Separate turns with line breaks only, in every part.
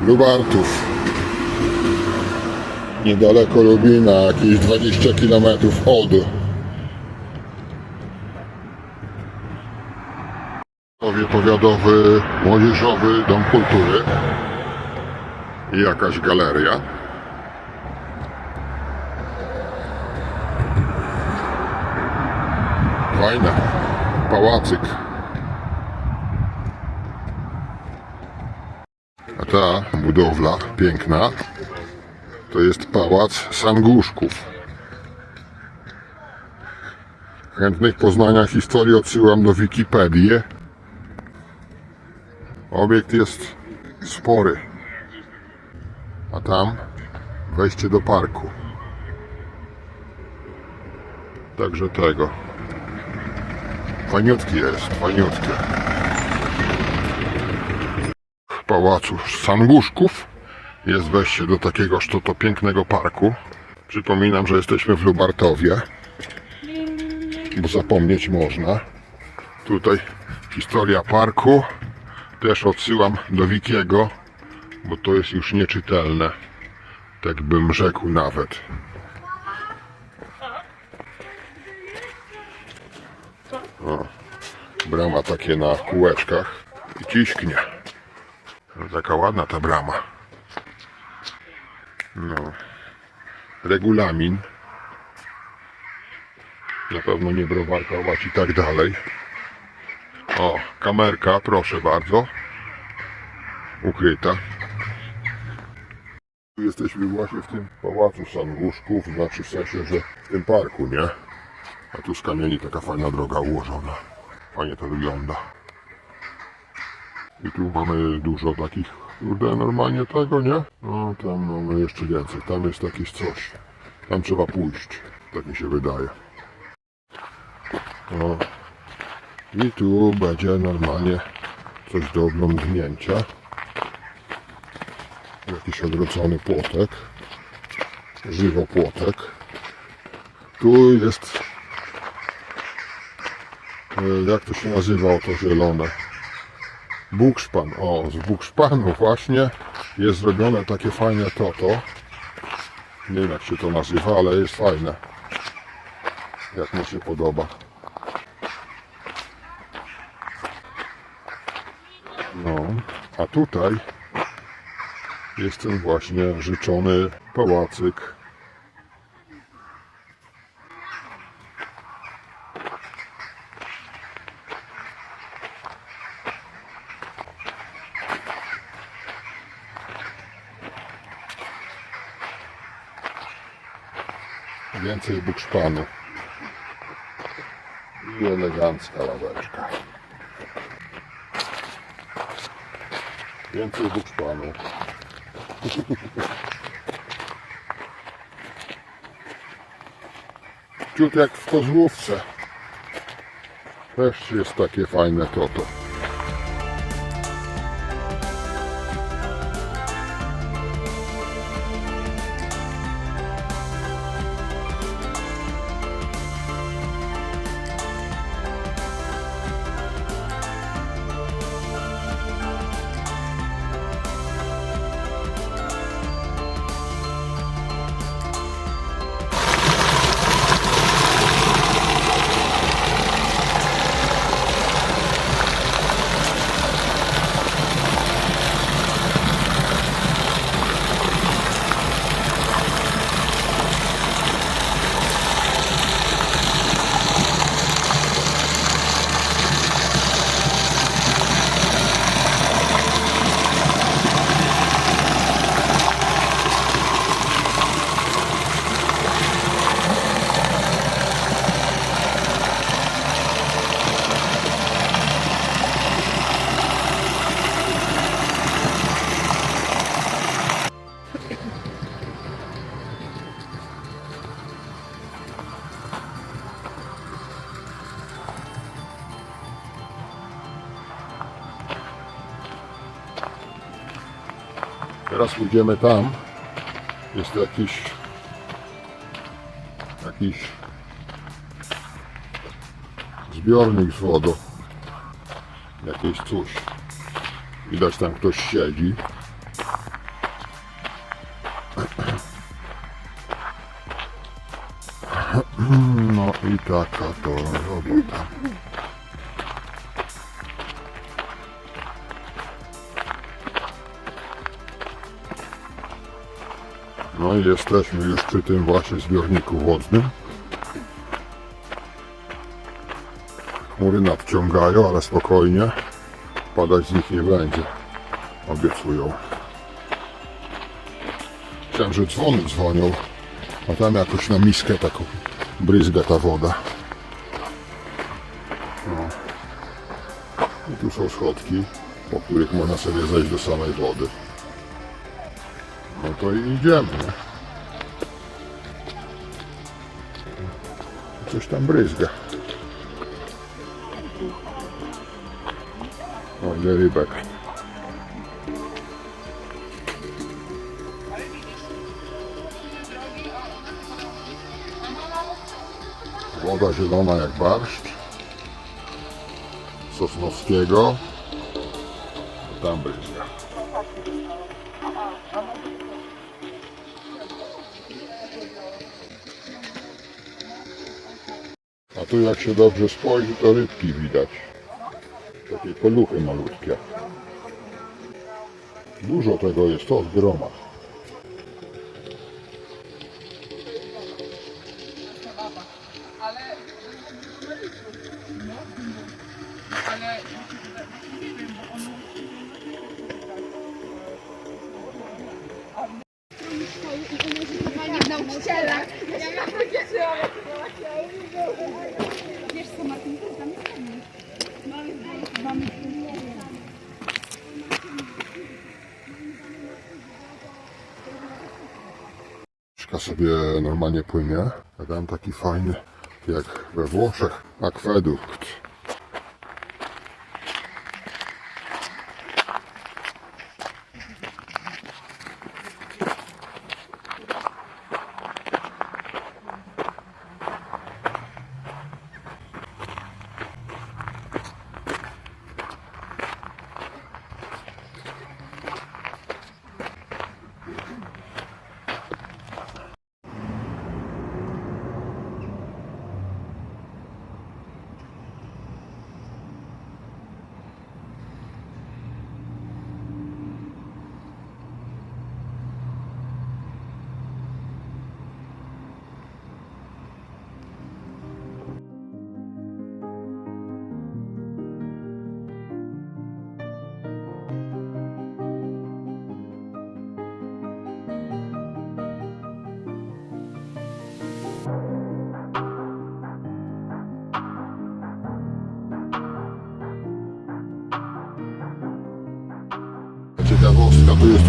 Lubartów. Niedaleko Lubina, jakieś 20 km od. Powiatowy, młodzieżowy dom kultury i jakaś galeria. Fajne. Pałacyk. Ta budowla piękna to jest pałac Sanguszków. Chętnych poznania historii odsyłam do Wikipedii. Obiekt jest spory. A tam wejście do parku. Także tego. Fajniutki jest, fajniutkie. Pałacu Sanguszków jest wejście do takiego to pięknego parku. Przypominam, że jesteśmy w Lubartowie, bo zapomnieć można. Tutaj historia parku. Też odsyłam do Wikiego, bo to jest już nieczytelne. Tak bym rzekł nawet. Brama takie na kółeczkach i ciśknie. Taka ładna ta brama. No. Regulamin. Na pewno nie browarkować i tak dalej. O, kamerka, proszę bardzo. Ukryta. Tu Jesteśmy właśnie w tym pałacu Sanguszków, znaczy w sensie, że w tym parku, nie? A tu z kamieni taka fajna droga ułożona. Fajnie to wygląda. I tu mamy dużo takich, kurde, normalnie tego, nie? No, tam mamy jeszcze więcej. Tam jest jakieś coś. Tam trzeba pójść. Tak mi się wydaje. No. I tu będzie normalnie coś do oglądnięcia. Jakiś odwrócony płotek. Żywopłotek. Tu jest E, jak to się nazywało to zielone? Bukszpan. O, z bukszpanu właśnie jest zrobione takie fajne toto. Nie wiem jak się to nazywa, ale jest fajne. Jak mi się podoba. No, a tutaj jest ten właśnie życzony pałacyk. Więcej bukszpanu. I elegancka ławeczka. Więcej bukszpanu. Ciut jak w kozłówce. Też jest takie fajne toto. Teraz pójdziemy tam. Jest jakiś jakiś zbiornik z wodą. Jakieś coś. Widać tam ktoś siedzi. No i taka to robota. No i jesteśmy już przy tym właśnie zbiorniku wodnym. Chmury nadciągają, ale spokojnie. Padać z nich nie będzie. Obiecują. Chciałem, że dzwony dzwonią, a tam jakoś na miskę taką bryzga ta woda. No. I tu są schodki, po których można sobie zejść do samej wody. No to idziemy. Coś tam bryzga. O, ile rybek. Woda zielona jak barszcz. Sosnowskiego. Tam bryzga. Tu jak się dobrze spojrzy, to rybki widać. Takie poluchy malutkie. Dużo tego jest, to z groma. Rzeczka sobie normalnie płynie. Dam taki fajny, jak we Włoszech, akwedukt.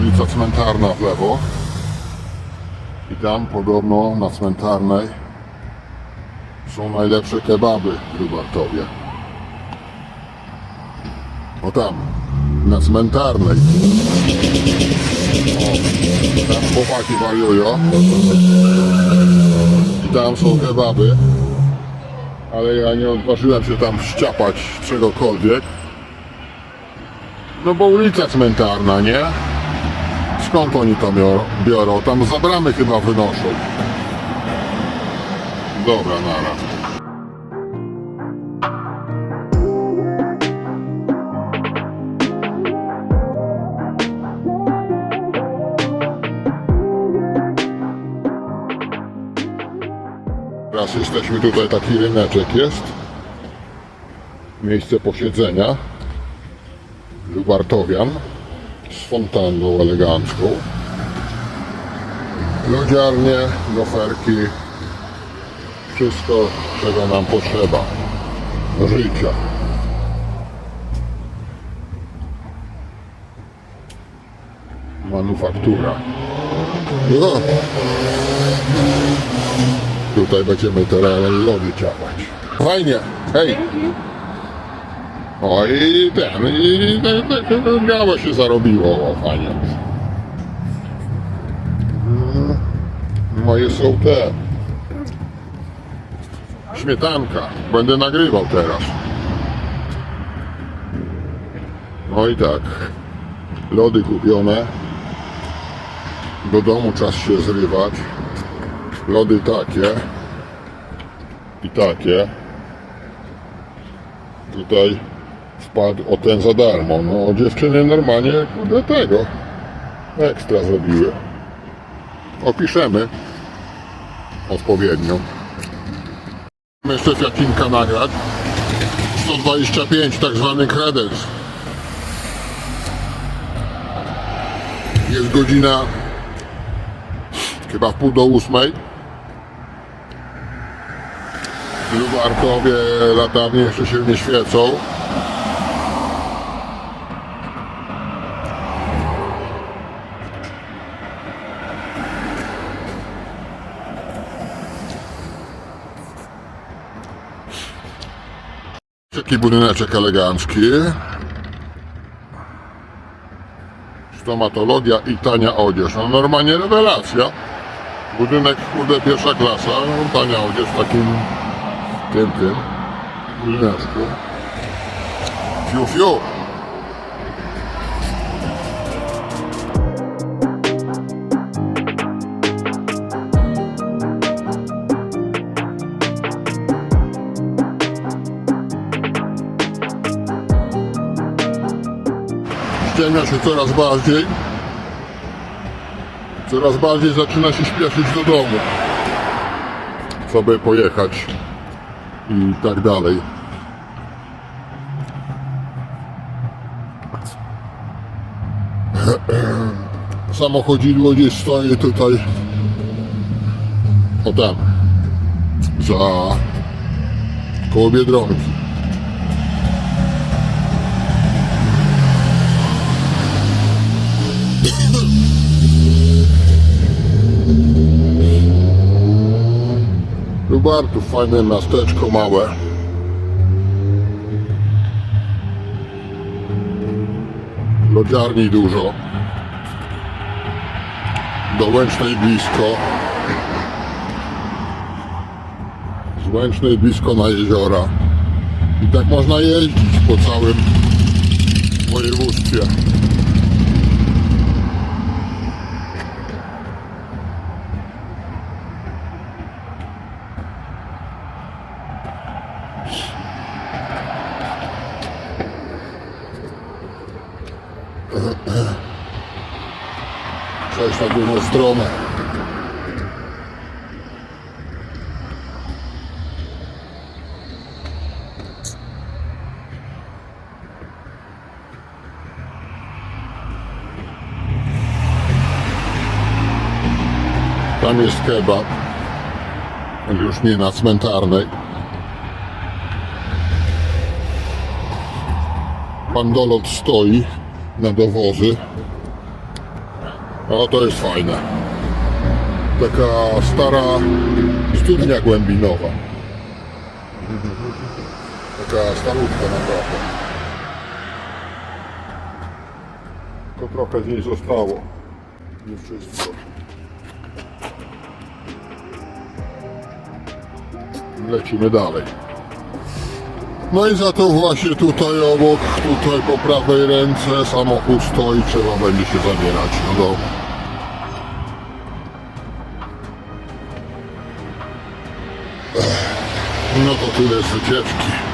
Ulica cmentarna w lewo. I tam podobno na cmentarnej są najlepsze kebaby w Lubartowie. O tam, na cmentarnej. O, tam chłopaki wariują. I tam są kebaby. Ale ja nie odważyłem się tam ściapać czegokolwiek. No bo ulica cmentarna, nie? Skąd oni to biorą? Tam za bramy chyba wynoszą. Dobra, nara. Teraz jesteśmy tutaj, taki ryneczek jest. Miejsce posiedzenia. Lubartowian z fontanną elegancką. Lodziarnie, goferki, wszystko czego nam potrzeba do życia. Manufaktura. No. Tutaj będziemy teraz lody ciapać. Fajnie, hej! O i ten, i te białe się zarobiło, o fajnie. Moje są te. Śmietanka. Będę nagrywał teraz. No i tak. Lody kupione. Do domu czas się zrywać. Lody takie. i takie. Tutaj wpadł o ten za darmo. No dziewczyny normalnie kurde tego ekstra zrobiły. Opiszemy odpowiednio. Jeszcze Fiatinka nagrać. 125 tak zwany kredens. Jest godzina chyba w pół do ósmej. W Lubartowie latarnie jeszcze się nie świecą. Taki budyneczek elegancki. Stomatologia i tania odzież. No normalnie rewelacja. Budynek, kurde, pierwsza klasa. No, tania odzież w takim, tym, tym budyneczku. Fiu, fiu. Ściemnia się coraz bardziej. Coraz bardziej zaczyna się śpieszyć do domu. By pojechać i tak dalej. Samochodzidło gdzieś stoi tutaj. O tam. Za koło Biedronki. Lubartów, fajne miasteczko małe. Lodziarni dużo. Do Łęcznej blisko. Z Łęcznej blisko na jeziora. I tak można jeździć po całym województwie. Przejść na drugą stronę. Tam jest kebab. Już nie na cmentarnej. Pan Dolot stoi na dowozy. O, to jest fajne. Taka stara studnia głębinowa. Taka starówka naprawdę. To trochę z niej zostało. Nie wszystko. Lecimy dalej. No i za to właśnie tutaj obok, tutaj po prawej ręce samochód stoi, trzeba będzie się zabierać do domu. Ech, No to tyle z wycieczki.